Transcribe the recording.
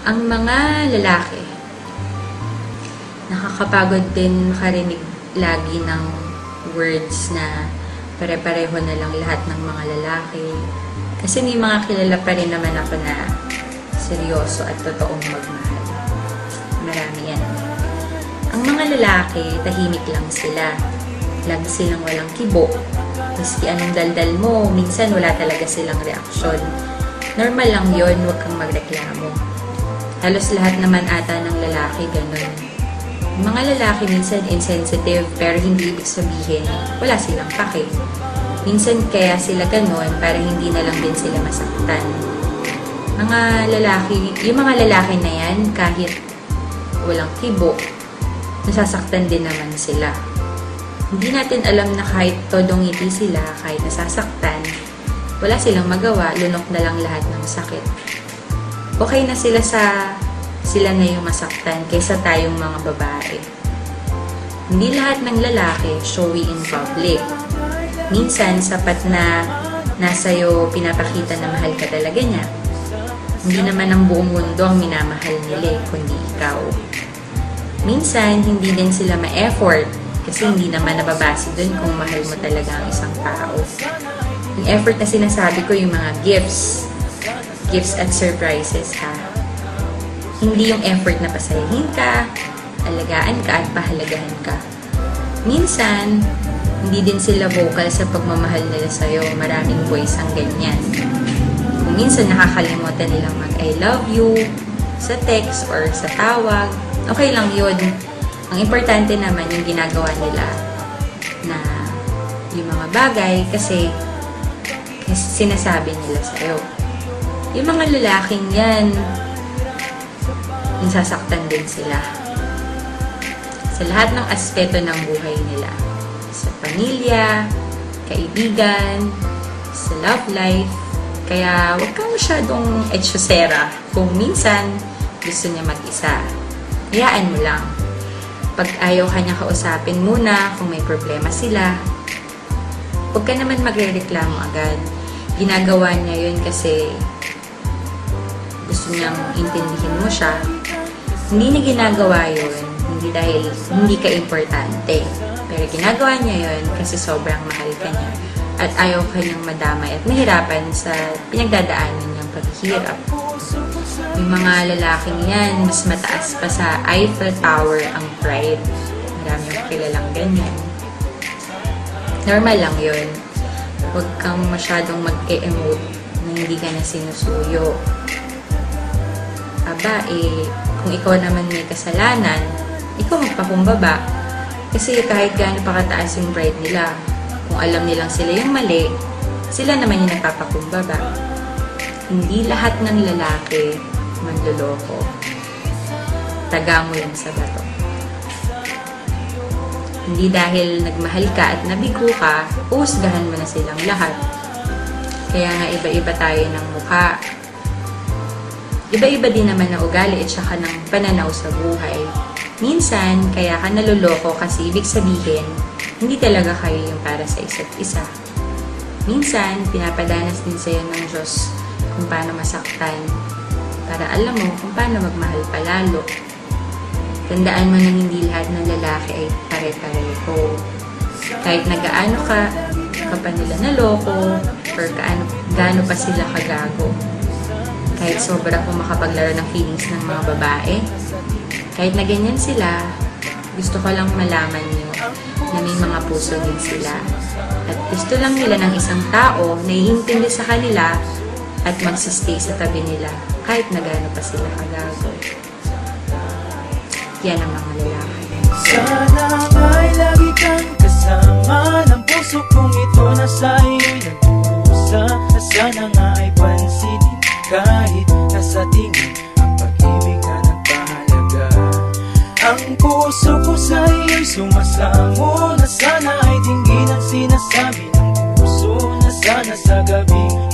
Ang mga lalaki, nakakapagod din makarinig lagi ng words na pare-pareho na lang lahat ng mga lalaki. Kasi may mga kilala pa rin naman ako na seryoso at totoong magmahal. Marami yan. Ang mga lalaki, tahimik lang sila. Lagi silang walang kibo. Maski anong daldal mo, minsan wala talaga silang reaksyon. Normal lang yon huwag kang magreklamo. Halos lahat naman ata ng lalaki ganun. Mga lalaki minsan insensitive pero hindi ibig sabihin wala silang pake. Minsan kaya sila ganun para hindi na lang din sila masaktan. Mga lalaki, yung mga lalaki na yan kahit walang kibo, nasasaktan din naman sila. Hindi natin alam na kahit todong ngiti sila, kahit nasasaktan, wala silang magawa, lunok na lang lahat ng sakit. Okay na sila sa sila na yung masaktan kaysa tayong mga babae. Hindi lahat ng lalaki showy in public. Minsan, sapat na nasa'yo pinapakita na mahal ka talaga niya. Hindi naman ang buong mundo ang minamahal nila, eh, kundi ikaw. Minsan, hindi din sila ma-effort kasi hindi naman nababase dun kung mahal mo talaga ang isang tao. Yung effort na sinasabi ko, yung mga gifts. Gifts at surprises, ha? Hindi yung effort na pasayahin ka, alagaan ka at pahalagahan ka. Minsan, hindi din sila vocal sa pagmamahal nila sa'yo. Maraming boys ang ganyan. Kung minsan nakakalimutan nilang mag I love you sa text or sa tawag, okay lang yun. Ang importante naman yung ginagawa nila na yung mga bagay kasi, sinasabi nila sa'yo. Yung mga lalaking yan, nasasaktan din sila. Sa lahat ng aspeto ng buhay nila. Sa pamilya, kaibigan, sa love life. Kaya huwag kang masyadong etsyosera kung minsan gusto niya mag-isa. Hayaan mo lang. Pag ayaw ka niya kausapin muna kung may problema sila, huwag ka naman magre-reklamo agad. Ginagawa niya yun kasi gusto niyang intindihin mo siya. Hindi niya ginagawa yun, hindi dahil hindi ka importante. Pero ginagawa niya yun kasi sobrang mahal ka niya at ayaw ka niyang madamay at mahirapan sa pinagdadaanan niyang paghihirap. Yung mga lalaking yan, mas mataas pa sa Eiffel Tower ang pride. Marami yung kilalang ganyan. Normal lang yun. Huwag kang masyadong mag-e-emote na hindi ka na sinusuyo. Aba, eh, kung ikaw naman may kasalanan, ikaw magpakumbaba. Kasi kahit gaano pa kataas yung pride nila, kung alam nilang sila yung mali, sila naman yung nagpapakumbaba. Hindi lahat ng lalaki manloloko. Taga mo yan sa bato. Hindi dahil nagmahal ka at nabigo ka, uhusgahan mo na silang lahat. Kaya nga iba-iba tayo ng mukha. Iba-iba din naman na ugali at saka ng pananaw sa buhay. Minsan, kaya ka naloloko kasi ibig sabihin, hindi talaga kayo yung para sa isa't isa. Minsan, pinapadanas din sa'yo ng Diyos kung paano masaktan para alam mo kung paano magmahal palalo. Tandaan mo na hindi lahat ng lalaki ay pare-pareho. Kahit nagaano ka, ka pa nila naloko, or kaano, gaano pa sila kagago. Kahit sobra kung makapaglaro ng feelings ng mga babae, kahit na ganyan sila, gusto ko lang malaman niyo na may mga puso din sila. At gusto lang nila ng isang tao na iintindi sa kanila at magsistay sa tabi nila kahit na gaano pa sila kagago. Yan ang mga lalaki. Sana ay lagi kang kasama ng puso kong ito na sa iyo'y nagdurusa Na sana nga ay nasa tingin ang pag-ibig na nagpahalaga. Ang puso ko sa iyo'y sumasamo Na sana ay tingin ang sinasabi ng puso Na sana sa gabi